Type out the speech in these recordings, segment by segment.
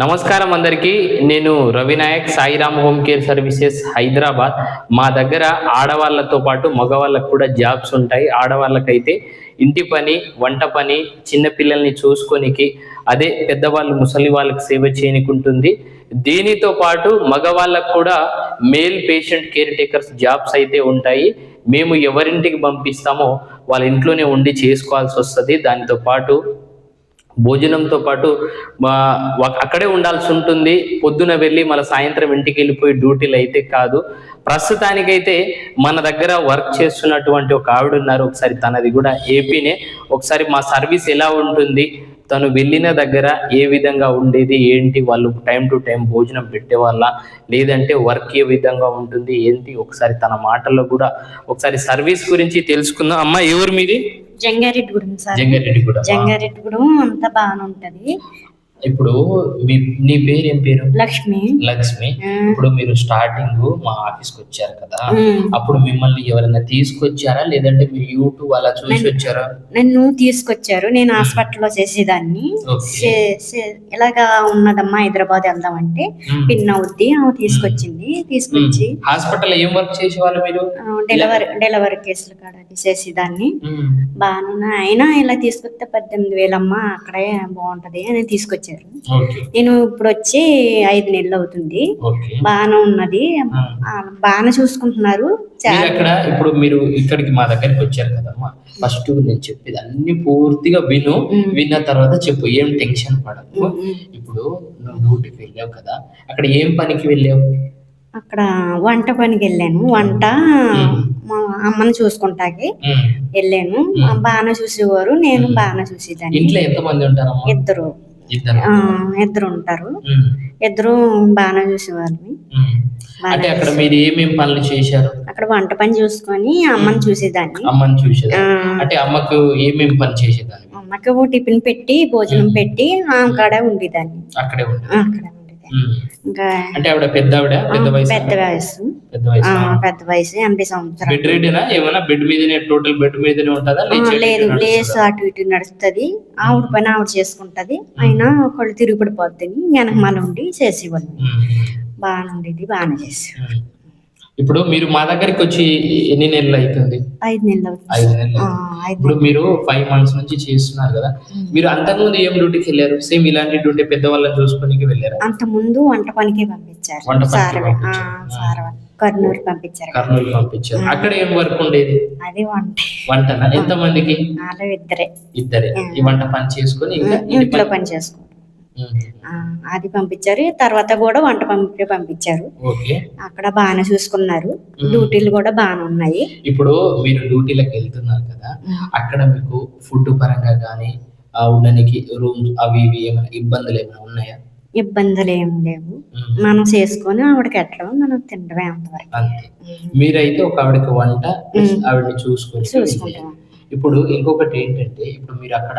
నమస్కారం అందరికీ. నేను Ravinayak Sairam home care services Hyderabad. మా దగ్గర ఆడవాళ్ళతో పాటు మగవాళ్ళకు కూడా జాబ్స్ ఉంటాయి. ఆడవాళ్ళకైతే ఇంటి పని వంట పని చిన్నపిల్లల్ని చూసుకొనికి అదే పెద్దవాళ్ళు ముసలి వాళ్ళకి సేవ చేయనికుంటుంది. దీనితో పాటు మగవాళ్ళకు కూడా male patient caretakers jobs అయితే ఉంటాయి. మేము ఎవరింటికి పంపిస్తామో వాళ్ళ ఇంట్లోనే ఉండి చేసుకోవాల్సి వస్తుంది. దానితో పాటు భోజనంతో పాటు అక్కడే ఉండాల్సి ఉంటుంది. పొద్దున వెళ్ళి మళ్ళీ సాయంత్రం ఇంటికి వెళ్ళిపోయి డ్యూటీలు అయితే కాదు. ప్రస్తుతానికైతే మన దగ్గర వర్క్ చేస్తున్నటువంటి ఒక ఆవిడ ఉన్నారు. ఒకసారి తనది కూడా ఏపీనే. ఒకసారి మా సర్వీస్ ఎలా ఉంటుంది? తను వెళ్ళిన దగ్గర ఏ విధంగా ఉండేది? ఏంటి? వాళ్ళు టైం టు టైం భోజనం పెట్టేవాళ్ళ? లేదంటే వర్క్ ఏ విధంగా ఉంటుంది? ఏంటి? ఒకసారి తన మాటల్లో కూడా ఒకసారి సర్వీస్ గురించి తెలుసుకుందాం. అమ్మ ఎవరు మీది? జంగారెడ్డిగూడెం సార్. జంగారెడ్డి కూడా జంగారెడ్డిగూడెం అంతా బాగానే ఉంటది. ఇప్పుడు మీ నీ పేరు ఏం పేరు? లక్ష్మి. లక్ష్మి. ఇప్పుడు మీరు స్టార్టింగ్ మా ఆఫీస్కి వచ్చారు కదా. అప్పుడు మిమ్మల్ని ఎవరైనా తీసుకొచ్చారా? లేదంటే మీరు యూట్యూబ్ అలా చూసి వచ్చారా? నన్ను తీసుకొచ్చారు. నేను హాస్పిటల్లో చేసేదాన్ని. ఓకే. చే- చే- ఇలాగా ఉన్నదమ్మా హైదరాబాద్ వెళ్దామంటే ఉమ్. పిన్ అవుద్ది. ఆమె తీసుకొచ్చింది. తీసుకొచ్చి హాస్పిటల్ ఏం వర్క్ చేసేవాళ్ళు మీరు? డెలివరీ డెలివరీ కేసులు కాడ చేసేదాన్ని. బాగానే అయినా ఇలా తీసుకొస్తే పద్దెనిమిది వేలమ్మా అక్కడే బాగుంటది అని తీసుకొచ్చారు. ఓకే. నేను ఇప్పుడు వచ్చి ఐదు నెలలు అవుతుంది. బాగానే ఉన్నది. బాగానే చూసుకుంటున్నారు. అక్కడ ఇప్పుడు మీరు ఇక్కడికి మా దగ్గరికి వచ్చారు కదమ్మా. ఫస్ట్ నేను చెప్పేది అన్ని పూర్తిగా విను. విన్న తర్వాత చెప్పు. ఏం టెన్షన్ ఉమ్. ఇప్పుడు నువ్వు డ్యూటీకి వెళ్ళావు కదా. అక్కడ ఏం పనికి వెళ్ళావు? అక్కడ వంట పనికి వెళ్ళాను. వంట మా అమ్మని చూసుకుంటాకి. వెళ్ళాను. బాగానే చూసేవారు. నేను బాగానే చూసేదాన్ని. ఇంట్లో ఎంత మంది ఉంటారమ్మా? ఇద్దరు. ఇద్దరు. ఆ, ఇద్దరు ఉంటారు. ఇద్దరు బాగానే ఉమ్. అంటే అక్కడ మీరు ఏమేం పనులు చేశారు? అక్కడ వంట పని చూసుకొని అమ్మని చూసేదాన్ని. అమ్మని చూసేదా ఆ, అంటే అమ్మకు ఏమేం పని చేసేదాన్ని? అమ్మకి టిఫిన్ పెట్టి భోజనం పెట్టి ఆమె కాడ ఉండేదాన్ని. అక్కడే అక్కడ. ఇంకా అంటే ఆవిడ పెద్ద ఆవిడ పెద్ద వయసు పెద్ద వయసు. పెద్ద వయసు పెద్ద వయసు ఎనభై సంవత్సరాలు. బెడ్ రెడీనా ఏమైనా బెడ్ మీదనే టోటల్ బెడ్ మీదనే ఉంటుందా? లేదు లేసు? అటు ఇటు నడుస్తుంది. ఆవిడ పని ఆవిడ చేసుకుంటది. అయినా ఒకళ్ళు తిరిగి పడిపోద్ది వెనక మన ఉండి చేసేవాళ్ళు. బాగానే ఉండేది బాగానే చేసి ఉమ్. ఇప్పుడు మీరు మా దగ్గరికి వచ్చి ఎన్ని నెలలు అవుతుంది? ఐదు నెలలు ఐదు నెలలు ఇప్పుడు మీరు ఫైవ్ మంత్స్ నుంచి చేస్తున్నారు కదా. మీరు అంతకుముందు ఏం డ్యూటీకి వెళ్ళారు? సేమ్ ఇలాంటి డ్యూటీ పెద్దవాళ్ళని చూసుకోనికి వెళ్ళారా? అంత ముందు వంట పనికి పంపించారు. వంట పనికి కర్నూలు పంపించారు. కర్నూలు పంపించారు. అక్కడ ఏం వర్క్ ఉండేది? అది వంట. వంటనా? ఎంత మందికి ఇద్దరే. ఇద్దరే. ఈ వంట పని చేసుకొని ఇంకా ఇంటి ఇంట్లో పని చేసుకో. అది పంపించారు. తర్వాత కూడా వంట పంపి పంపించారు. ఓకే. అక్కడ బాగానే చూసుకున్నారు. డ్యూటీలు కూడా బాగానే ఉన్నాయి. ఇప్పుడు మీరు డ్యూటీలకు వెళ్తున్నారు కదా అక్కడ మీకు ఫుడ్ పరంగా కానీ ఉండడానికి రూమ్స్ అవి ఇవి ఏమైనా ఇబ్బందులు ఏమైనా ఉన్నాయా? ఇబ్బందులు ఏం లేవు. మనం చేసుకొని ఆవిడకి ఎట్లా మనం తినడమే అంతవరకు. అంతే. మీరైతే ఒక ఆవిడకి వంట ఆవిడని చూసుకొని చూసుకుంటాం. ఇప్పుడు ఇంకొకటి ఏంటంటే ఇప్పుడు మీరు అక్కడ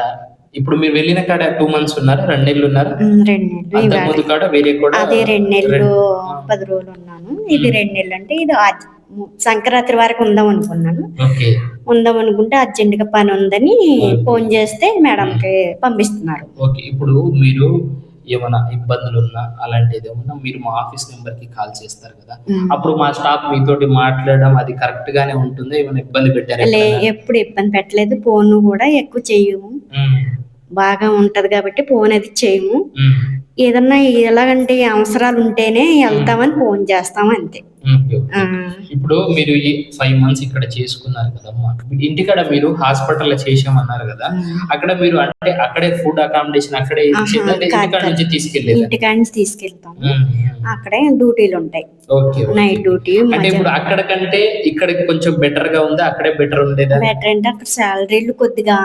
ఇప్పుడు మీరు వెళ్ళిన కాడ టూ మంత్స్ ఉన్నారా? రెండు నెలలు ఉన్నారా? రెండు నెలలు కాడ వేరే కూడా అది రెండు నెలలు పది రోజులు ఉన్నాను. ఇది రెండు నెలలు అంటే ఇది సంక్రాంతి వరకు ఉందాం అనుకున్నాను. ఉందాం అనుకుంటే అర్జెంట్గా పని ఉందని ఫోన్ చేస్తే మేడంకి పంపిస్తున్నారు. ఓకే. ఇప్పుడు మీరు ఏమైనా ఇబ్బందులు ఉన్నా అలాంటిది ఏమన్నా మీరు మా ఆఫీస్ నెంబర్కి కాల్ చేస్తారు కదా. అప్పుడు మా స్టాఫ్ మీతోటి మాట్లాడడం అది కరెక్ట్ గానే ఉంటుందా? ఏమైనా ఇబ్బంది పెట్టారా? ఎప్పుడు ఇబ్బంది పెట్టలేదు. ఫోన్ కూడా ఎక్కువ చెయ్యము ఉమ్, బాగా ఉంటది కాబట్టి ఫోన్ అది చేయము. ఏదన్నా ఎలాగంటే అవసరాలు ఉంటేనే వెళ్తామని ఫోన్ చేస్తాం అంతే. ఇప్పుడు మీరు ఈ ఫైవ్ మంత్స్ ఇక్కడ చేసుకున్నారు కదమ్మా ఇంటికాడ మీరు హాస్పిటల్ చేసామన్నారు కదా అక్కడ మీరు అంటే అక్కడే ఫుడ్ అకామిడేషన్ అక్కడే. నుంచి తీసుకెళ్ళేదా? ఇంటికాడ నుంచి తీసుకెళ్తాం. అక్కడే డ్యూటీలు ఉంటాయి. నైట్ డ్యూటీ అంటే ఇప్పుడు అక్కడ కంటే ఇక్కడ కొంచెం బెటర్గా ఉందా? అక్కడే బెటర్ ఉండేదా బెటర్ అంటే అక్కడ శాలరీలు కొద్దిగా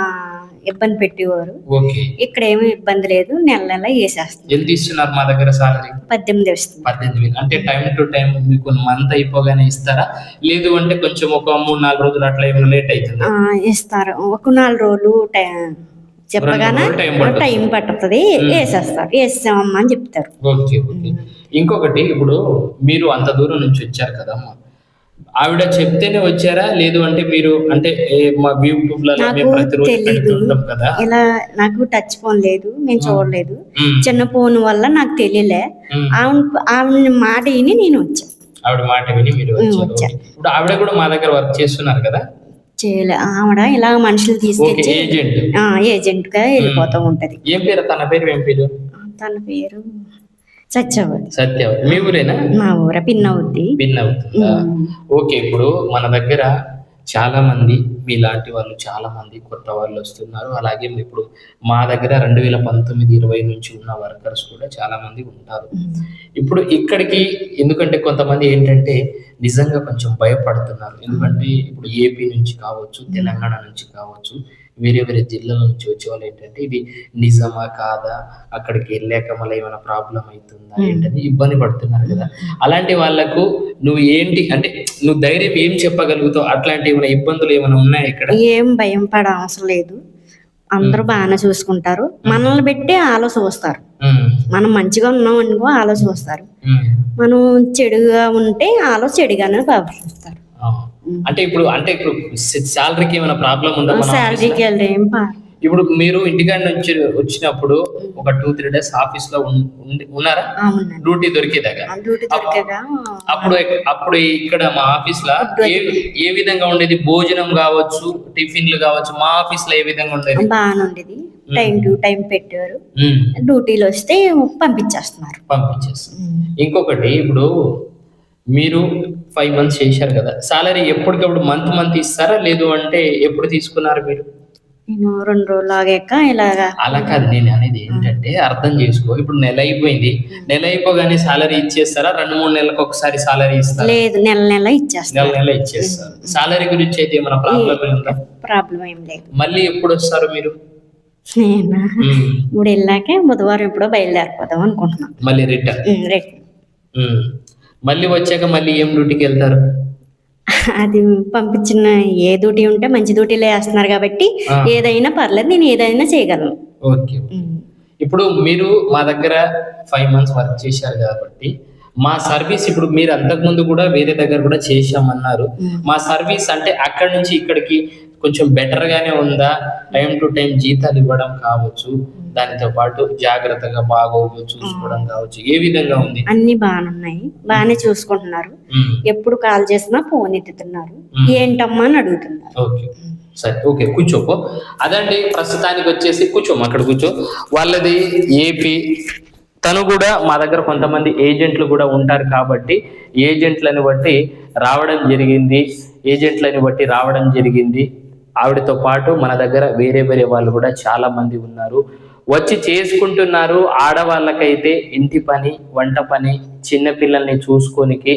ఇబ్బంది పెట్టేవారు. ఓకే. ఇక్కడ ఏమీ ఇబ్బంది లేదు. నెల నెల వేసేస్తుంది. ఎంత ఇస్తున్నారు మా దగ్గర సాలరీ? పద్దెనిమిది వస్తుంది. పద్దెనిమిది వేలు. అంటే టైం టు టైం మీకు మంత్ అయిపోగానే ఇస్తారా? లేదు అంటే కొంచెం ఒక మూడు నాలుగు రోజులు అట్లా ఏమైనా లేట్ అవుతుంది? ఇస్తారు. ఒక నాలుగు రోజులు టై- చెప్పగానే టైం పడుతుంది. వేసేస్తారు. వేసామమ్మా అని చెప్తారు. Okay okay. ఇంకొకటి ఇప్పుడు మీరు అంత దూరం నుంచి వచ్చారు కదమ్మా ఆవిడ చెప్తేనే వచ్చారా? లేదు అంటే మీరు అంటే మా యూట్యూబ్ ప్రతిరోజు పెడుతుంటాం కదా? ఇలా నాకు టచ్ ఫోన్ లేదు నేను చూడలేదు. చిన్న ఫోన్ వల్ల నాకు తెలియలే. ఆవిడ ఆవిడ మాట విని నేను వచ్చాను ఆవిడ మాట విని మీరు వచ్చారు. ఇప్పుడు ఆవిడ కూడా మా దగ్గర వర్క్ చేస్తున్నారు కదా? చేయలే. ఆవిడ ఇలా మనుషులు ఆ, ఏజెంట్గా వెళ్ళిపోతూ ఉంటది. ఏం పేరు? తన పేరు ఏం పేరు? తన పేరు సత్యవతి. సత్య మీ ఊరేనా? మా ఊర పిన్నవుద్ది భిన్న అవుతుందా ఓకే ఇప్పుడు మన దగ్గర చాలా మంది మీలాంటి వాళ్ళు చాలా మంది కొత్త వాళ్ళు వస్తున్నారు. అలాగే ఇప్పుడు మా దగ్గర రెండు వేల పంతొమ్మిది ఇరవై నుంచి ఉన్న వర్కర్స్ కూడా చాలా మంది ఉంటారు. ఇప్పుడు ఇక్కడికి ఎందుకంటే కొంతమంది ఏంటంటే నిజంగా కొంచెం భయపడుతున్నారు. ఎందుకంటే ఇప్పుడు ఏపీ నుంచి కావచ్చు తెలంగాణ నుంచి కావచ్చు వేరే వేరే జిల్లాల నుంచి వచ్చే వాళ్ళు ఏంటంటే ఇది నిజమా కాదా? అక్కడికి వెళ్ళాక మళ్ళీ ఏమైనా ప్రాబ్లం అవుతుందా? ఏంటని ఇబ్బంది పడుతున్నారు కదా. అలాంటి వాళ్ళకు నువ్వు ఏంటి అంటే నువ్వు ధైర్యం ఏం చెప్పగలుగుతావు? అట్లాంటి ఏమైనా ఇబ్బందులు ఏమైనా ఉన్నాయా ఇక్కడ? ఏం భయం పడ అవసరం లేదు. అందరూ బాగానే చూసుకుంటారు. మనల్ని పెట్టి ఆలో చూస్తారు ఉమ్, మనం మంచిగా ఉన్నాం అనుకో ఆలో చూస్తారు ఉమ్, మనం చెడుగా ఉంటే ఆలో చెడుగానే ఆ. అంటే ఇప్పుడు అంటే ఇప్పుడు శాలరీకి ఏమైనా ప్రాబ్లం ఉందా? ఇప్పుడు మీరు ఇంటికాడ నుంచి వచ్చినప్పుడు ఒక టూ త్రీ డేస్ ఆఫీస్లో ఉన్నారా? డ్యూటీ దొరికేదాకా? ఆ డ్యూటీ దొరికేగా అప్పుడు అప్పుడు ఇక్కడ మా ఆఫీస్లో ఏ ఏ విధంగా ఉండేది? భోజనం కావచ్చు టిఫిన్లు కావచ్చు మా ఆఫీస్లో ఏ విధంగా ఉండేది? బాగానే ఉండేది. టైం టు టైం పెట్టారు. డ్యూటీలు వస్తే పంపించేస్తున్నారు. పంపించేస్తాం ఇంకొకటి ఇప్పుడు మీరు ఫైవ్ మంత్స్ చేశారు కదా. సాలరీ ఎప్పటికప్పుడు మంత్ మంత్ ఇస్తారా? లేదు అంటే ఎప్పుడు తీసుకున్నారు మీరు? నేను రెండు రోజులు ఆగాక ఇలాగా. అలా కాదు. నేను అనేది ఏంటంటే అర్థం చేసుకో. ఇప్పుడు నెల అయిపోయింది. నెల అయిపోగానే సాలరీ ఇచ్చేస్తారా? రెండు మూడు నెలలకు ఒకసారి సాలరీ ఇస్తారా? లేదు. నెల నెల ఇచ్చేస్తారు. నెల నెల ఇచ్చేస్తారు. సాలరీ గురించి అయితే ఏమైనా ప్రాబ్లం ఉందా? ప్రాబ్లం ఏం లేదు. మళ్ళీ ఎప్పుడు వస్తారు మీరు? ఇప్పుడు వెళ్ళాకే బుధవారం ఎప్పుడో బయలుదేరిపోదాం అనుకుంటున్నాను మళ్ళీ రిటర్న్ రేపు మళ్ళీ వచ్చాక మళ్ళీ ఏం డ్యూటీకి వెళ్తారు అది పంపించిన ఏ డ్యూటీ ఉంటే మంచి డ్యూటీలో వేస్తున్నారు కాబట్టి. ఏదైనా పర్లేదు నేను ఏదైనా చేయగలను ఓకే. ఇప్పుడు మీరు మా దగ్గర ఫైవ్ మంత్స్ వర్క్ చేశారు కాబట్టి మా సర్వీస్ ఇప్పుడు మీరు అంతకుముందు కూడా వేరే దగ్గర కూడా చేశామన్నారు. మా సర్వీస్ అంటే అక్కడి నుంచి ఇక్కడికి కొంచెం బెటర్ గానే ఉందా? టైం టు టైం జీతాలు ఇవ్వడం కావచ్చు. దానితో పాటు జాగ్రత్తగా బాగోగు చూసుకోవడం కావచ్చు. ఏ విధంగా ఉంది? అన్ని బాగానే ఉన్నాయి బాగానే చూసుకుంటున్నారు. ఎప్పుడు కాల్ చేసినా ఫోన్ ఎత్తుతున్నారు. ఏంటమ్మా అని అడుగుతున్నారు. ఓకే. సరే ఓకే. కూర్చోపో. అదండి ప్రస్తుతానికి వచ్చేసి కూర్చోము. అక్కడ కూర్చో. వాళ్ళది ఏపీ తను కూడా మా దగ్గర కొంతమంది ఏజెంట్లు కూడా ఉంటారు కాబట్టి ఏజెంట్లను బట్టి రావడం జరిగింది. ఏజెంట్లని బట్టి రావడం జరిగింది. ఆవిడతో పాటు మన దగ్గర వేరే వేరే వాళ్ళు కూడా చాలా మంది ఉన్నారు. వచ్చి చేసుకుంటున్నారు. ఆడవాళ్ళకైతే ఇంటి పని వంట పని చిన్నపిల్లల్ని చూసుకోనికి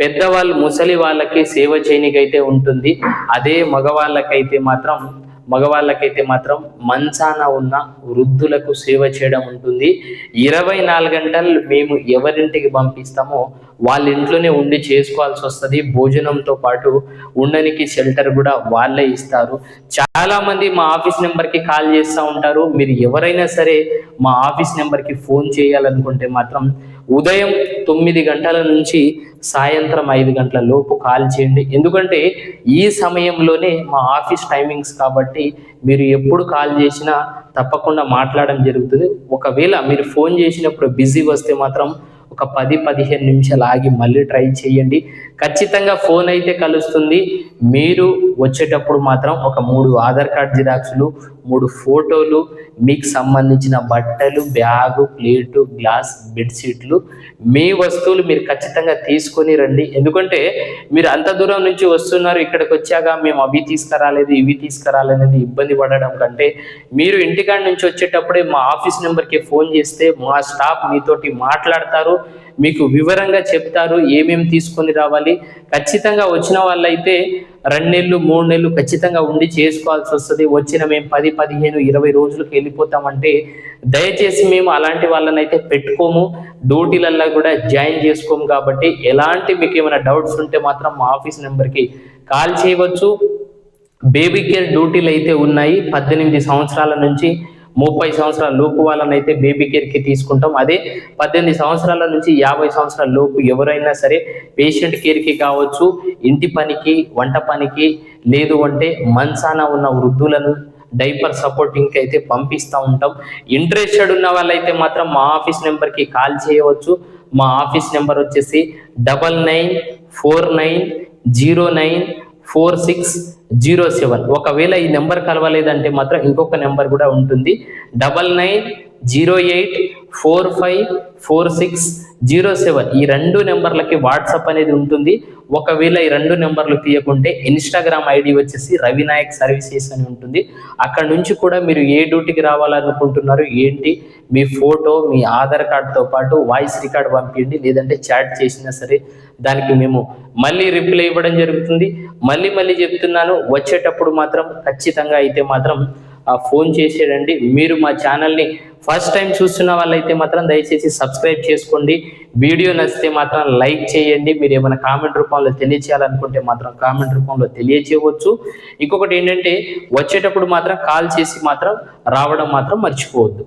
పెద్దవాళ్ళు ముసలి వాళ్ళకి సేవ చేయనికైతే ఉంటుంది. అదే మగవాళ్ళకైతే మాత్రం మగవాళ్ళకైతే మాత్రం మంచాన ఉన్న వృద్ధులకు సేవ చేయడం ఉంటుంది. ఇరవై నాలుగు గంటలు మేము ఎవరింటికి పంపిస్తామో వాళ్ళ ఇంట్లోనే ఉండి చేసుకోవాల్సి వస్తుంది. భోజనంతో పాటు ఉండనికి షెల్టర్ కూడా వాళ్ళే ఇస్తారు. చాలా మంది మా ఆఫీస్ నెంబర్కి కాల్ చేస్తూ ఉంటారు. మీరు ఎవరైనా సరే మా ఆఫీస్ నెంబర్కి ఫోన్ చేయాలనుకుంటే మాత్రం ఉదయం తొమ్మిది గంటల నుంచి సాయంత్రం ఐదు గంటల లోపు కాల్ చేయండి. ఎందుకంటే ఈ సమయంలోనే మా ఆఫీస్ టైమింగ్స్ కాబట్టి మీరు ఎప్పుడు కాల్ చేసినా తప్పకుండా మాట్లాడడం జరుగుతుంది. ఒకవేళ మీరు ఫోన్ చేసినప్పుడు బిజీ వస్తే మాత్రం ఒక పది పదిహేను నిమిషాలు ఆగి మళ్ళీ ట్రై చేయండి. ఖచ్చితంగా ఫోన్ అయితే కలుస్తుంది. మీరు వచ్చేటప్పుడు మాత్రం ఒక మూడు ఆధార్ కార్డ్ జిరాక్స్లు మూడు ఫోటోలు మీకు సంబంధించిన బట్టలు బ్యాగు ప్లేటు గ్లాస్ బెడ్షీట్లు. మీ వస్తువులు మీరు ఖచ్చితంగా తీసుకొని రండి. ఎందుకంటే మీరు అంత దూరం నుంచి వస్తున్నారు ఇక్కడికి వచ్చాక మేము అవి తీసుకురాలేదు ఇవి తీసుకురాలేదని ఇబ్బంది పడడం కంటే మీరు ఇంటికాడ నుంచి వచ్చేటప్పుడే మా ఆఫీస్ నెంబర్కి ఫోన్ చేస్తే మా స్టాఫ్ మీతోటి మాట్లాడతారు. మీకు వివరంగా చెప్తారు ఏమేమి తీసుకొని రావాలి. ఖచ్చితంగా వచ్చిన వాళ్ళైతే రెండు నెలలు మూడు నెలలు ఖచ్చితంగా ఉండి చేసుకోవాల్సి వస్తుంది. వచ్చిన మేము పది పదిహేను ఇరవై రోజులకు వెళ్ళిపోతామంటే దయచేసి మేము అలాంటి వాళ్ళని అయితే పెట్టుకోము. డ్యూటీలల్లో కూడా జాయిన్ చేసుకోము కాబట్టి ఎలాంటి మీకు ఏమైనా డౌట్స్ ఉంటే మాత్రం మా ఆఫీస్ నెంబర్కి కాల్ చేయవచ్చు. బేబీ కేర్ డ్యూటీలు అయితే ఉన్నాయి. పద్దెనిమిది సంవత్సరాల నుంచి ముప్పై సంవత్సరాల లోపు వాళ్ళని అయితే బేబీ కేర్కి తీసుకుంటాం. అదే పద్దెనిమిది సంవత్సరాల నుంచి యాభై సంవత్సరాల లోపు ఎవరైనా సరే పేషెంట్ కేర్కి కావచ్చు ఇంటి పనికి వంట పనికి లేదు అంటే మంచాన ఉన్న వృద్ధులను డైపర్ సపోర్టింగ్కి అయితే పంపిస్తూ ఉంటాం. ఇంట్రెస్టెడ్ ఉన్న వాళ్ళైతే మాత్రం మా ఆఫీస్ నెంబర్కి కాల్ చేయవచ్చు. మా ఆఫీస్ నెంబర్ వచ్చేసి double nine four nine zero nine four six zero seven. ఒకవేళ ఈ నెంబర్ కలవలేదంటే మాత్రం ఇంకొక నెంబర్ కూడా ఉంటుంది. Double nine zero eight four five four six zero seven. ఈ రెండు నెంబర్లకి వాట్సాప్ అనేది ఉంటుంది. ఒకవేళ ఈ రెండు నెంబర్లు తీయకుంటే ఇన్స్టాగ్రామ్ ఐడి వచ్చేసి రవినాయక్ సర్వీసెస్ అని ఉంటుంది. అక్కడ నుంచి కూడా మీరు ఏ డ్యూటీకి రావాలనుకుంటున్నారు ఏంటి మీ ఫోటో మీ ఆధార్ కార్డుతో పాటు వాయిస్ రికార్డ్ పంపించండి. లేదంటే చాట్ చేసినా సరే దానికి మేము మళ్ళీ రిప్లై ఇవ్వడం జరుగుతుంది. మళ్ళీ మళ్ళీ చెప్తున్నాను వచ్చేటప్పుడు మాత్రం ఖచ్చితంగా అయితే మాత్రం ఫోన్ చేసేయండి. మీరు మా ఛానల్ని ఫస్ట్ టైం చూస్తున్న వాళ్ళైతే మాత్రం దయచేసి సబ్స్క్రైబ్ చేసుకోండి. వీడియో నచ్చితే మాత్రం లైక్ చేయండి. మీరు ఏమైనా కామెంట్ రూపంలో తెలియచేయాలనుకుంటే మాత్రం కామెంట్ రూపంలో తెలియచేయవచ్చు. ఇంకొకటి ఏంటంటే వచ్చేటప్పుడు మాత్రం కాల్ చేసి మాత్రం రావడం మాత్రం మర్చిపోవద్దు.